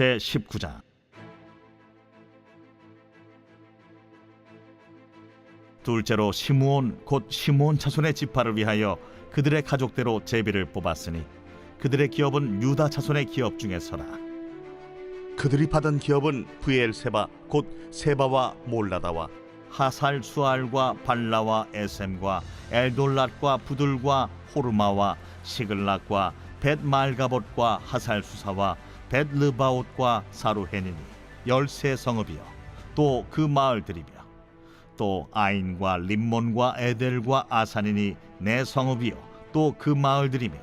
제 19장. 둘째로 시므온 곧 시므온 자손의 지파를 위하여 그들의 가족대로 제비를 뽑았으니 그들의 기업은 유다 자손의 기업 중에서라. 그들이 받은 기업은 브엘세바 곧 세바와 몰라다와 하살 수알과 발라와 에셈과 엘돌랏과 부들과 호르마와 시글락과 벳 말가봇과 하살 수사와 벳 르바옷과 사루헤니니 열세 성읍이요 또 그 마을들이며 또 아인과 림몬과 에델과 아산이니 네 성읍이요. 또 그 마을들이며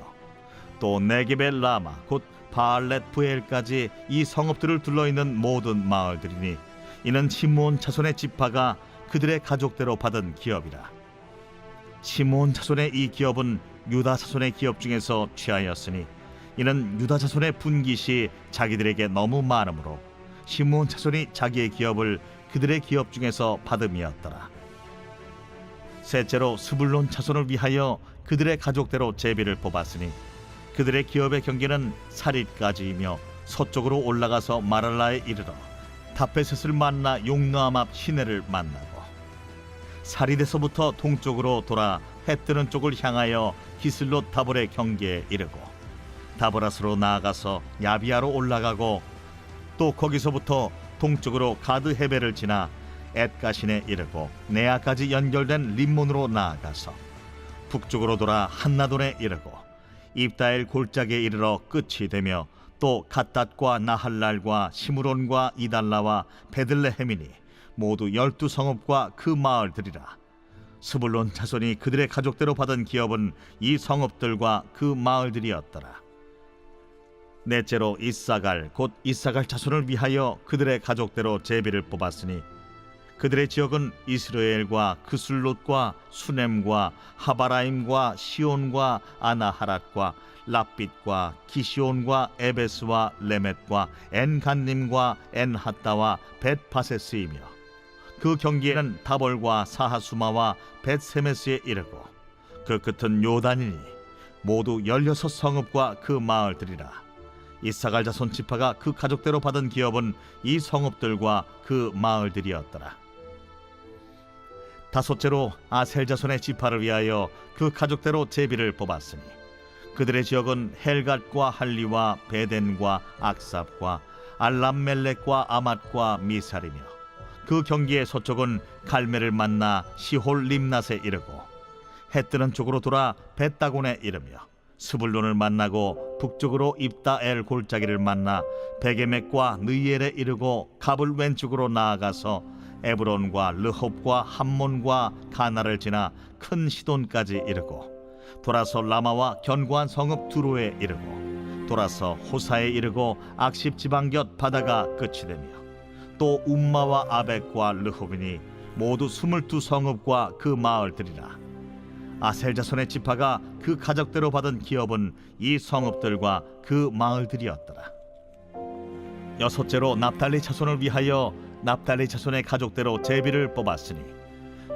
또 네게벨 라마 곧 바알렛 부엘까지 이 성읍들을 둘러 있는 모든 마을들이니 이는 시므온 자손의 지파가 그들의 가족대로 받은 기업이라. 시므온 자손의 이 기업은 유다 자손의 기업 중에서 취하였으니 이는 유다 자손의 분깃이 자기들에게 너무 많으므로 시므온 자손이 자기의 기업을 그들의 기업 중에서 받음이었더라. 셋째로 스불론 자손을 위하여 그들의 가족대로 제비를 뽑았으니 그들의 기업의 경계는 사릿까지이며 서쪽으로 올라가서 마랄라에 이르러 다페셋을 만나 용노암 앞 시내를 만나고 사릿에서부터 동쪽으로 돌아 해 뜨는 쪽을 향하여 기슬롯 다볼의 경계에 이르고 다보라스로 나아가서 야비아로 올라가고 또 거기서부터 동쪽으로 가드 헤베를 지나 엣가신에 이르고 네아까지 연결된 림몬으로 나아가서 북쪽으로 돌아 한나돈에 이르고 입다엘 골짜기에 이르러 끝이 되며 또 갓닷과 나할랄과 시므론과 이달라와 베들레헴이니 모두 열두 성읍과 그 마을들이라. 스불론 자손이 그들의 가족대로 받은 기업은 이 성읍들과 그 마을들이었더라 넷째로 이사갈 곧 이사갈 자손을 위하여 그들의 가족대로 제비를 뽑았으니 그들의 지역은 이스라엘과 그술롯과 수넴과 하바라임과 시온과 아나하랏과 랍빛과 기시온과 에베스와 레멧과 엔간님과 엔하따와 벳파세스이며 그 경계에는 다볼과 사하수마와 벳세메스에 이르고 그 끝은 요단이니 모두 열여섯 성읍과 그 마을들이라 이사갈 자손 지파가 그 가족대로 받은 기업은 이 성읍들과 그 마을들이었더라. 다섯째로 아셀 자손의 지파를 위하여 그 가족대로 제비를 뽑았으니 그들의 지역은 헬갓과 할리와 베덴과 악삽과 알람멜렉과 아맛과 미살이며 그 경기의 서쪽은 갈멜을 만나 시홀 림낫에 이르고 해 뜨는 쪽으로 돌아 벳다곤에 이르며 스불론을 만나고 북쪽으로 입다엘 골짜기를 만나 베게멕과 느이엘에 이르고 갑을 왼쪽으로 나아가서 에브론과 르홉과 함몬과 가나를 지나 큰 시돈까지 이르고 돌아서 라마와 견고한 성읍 두로에 이르고 돌아서 호사에 이르고 악십 지방 곁 바다가 끝이 되며 또 움마와 아벡과 르홉이니 모두 스물두 성읍과 그 마을들이라 아셀 자손의 지파가 그 가족대로 받은 기업은 이 성읍들과 그 마을들이었더라. 여섯째로 납달리 자손을 위하여 납달리 자손의 가족대로 제비를 뽑았으니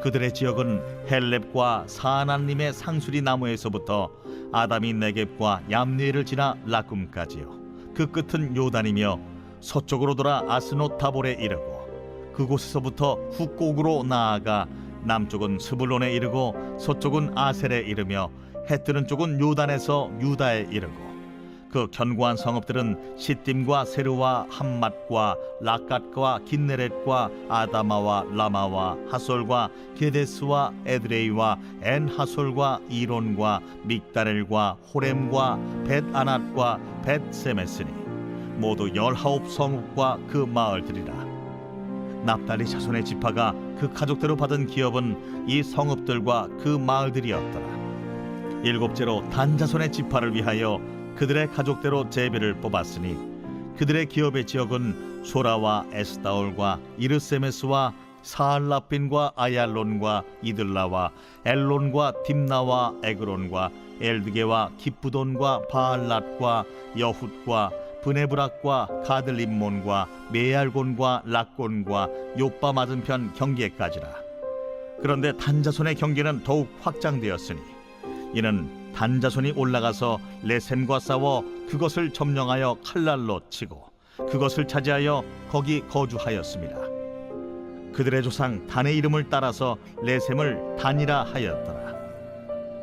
그들의 지역은 헬렙과 사하나님의 상수리 나무에서부터 아담이 네겝과 얌리를 지나 라쿰까지요. 그 끝은 요단이며 서쪽으로 돌아 아스노 타볼에 이르고 그곳에서부터 훅곡으로 나아가 남쪽은 스불론에 이르고 서쪽은 아셀에 이르며 해 뜨는 쪽은 요단에서 유다에 이르고 그 견고한 성읍들은 시딤과 세르와 함맛과 라갓과 긴네렛과 아다마와 라마와 하솔과 게데스와 에드레이와 엔하솔과 이론과 믹다렐과 호렘과 벳아낫과 벳세메스니 모두 열아홉 성읍과 그 마을들이라 납달리 자손의 지파가 그 가족대로 받은 기업은 이 성읍들과 그 마을들이었더라. 일곱째로 단 자손의 지파를 위하여 그들의 가족대로 제비를 뽑았으니 그들의 기업의 지역은 소라와 에스다올과 이르세메스와 사알라핀과 아얄론과 이들라와 엘론과 딥나와 에그론과 엘드게와 기쁘돈과 바알랏과 여훗과 브네브락과 가들림몬과 메알곤과 락곤과 요빠 맞은편 경계까지라. 그런데 단자손의 경계는 더욱 확장되었으니 이는 단자손이 올라가서 레셈과 싸워 그것을 점령하여 칼날로 치고 그것을 차지하여 거기 거주하였습니다. 그들의 조상 단의 이름을 따라서 레셈을 단이라 하였더라.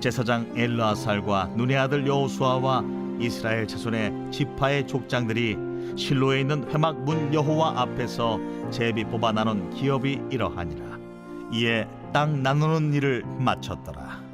제사장 엘르아살과 눈의 아들 여호수아와 이스라엘 자손의 지파의 족장들이 실로에 있는 회막 문 여호와 앞에서 제비 뽑아 나눈 기업이 이러하니라. 이에 땅 나누는 일을 마쳤더라.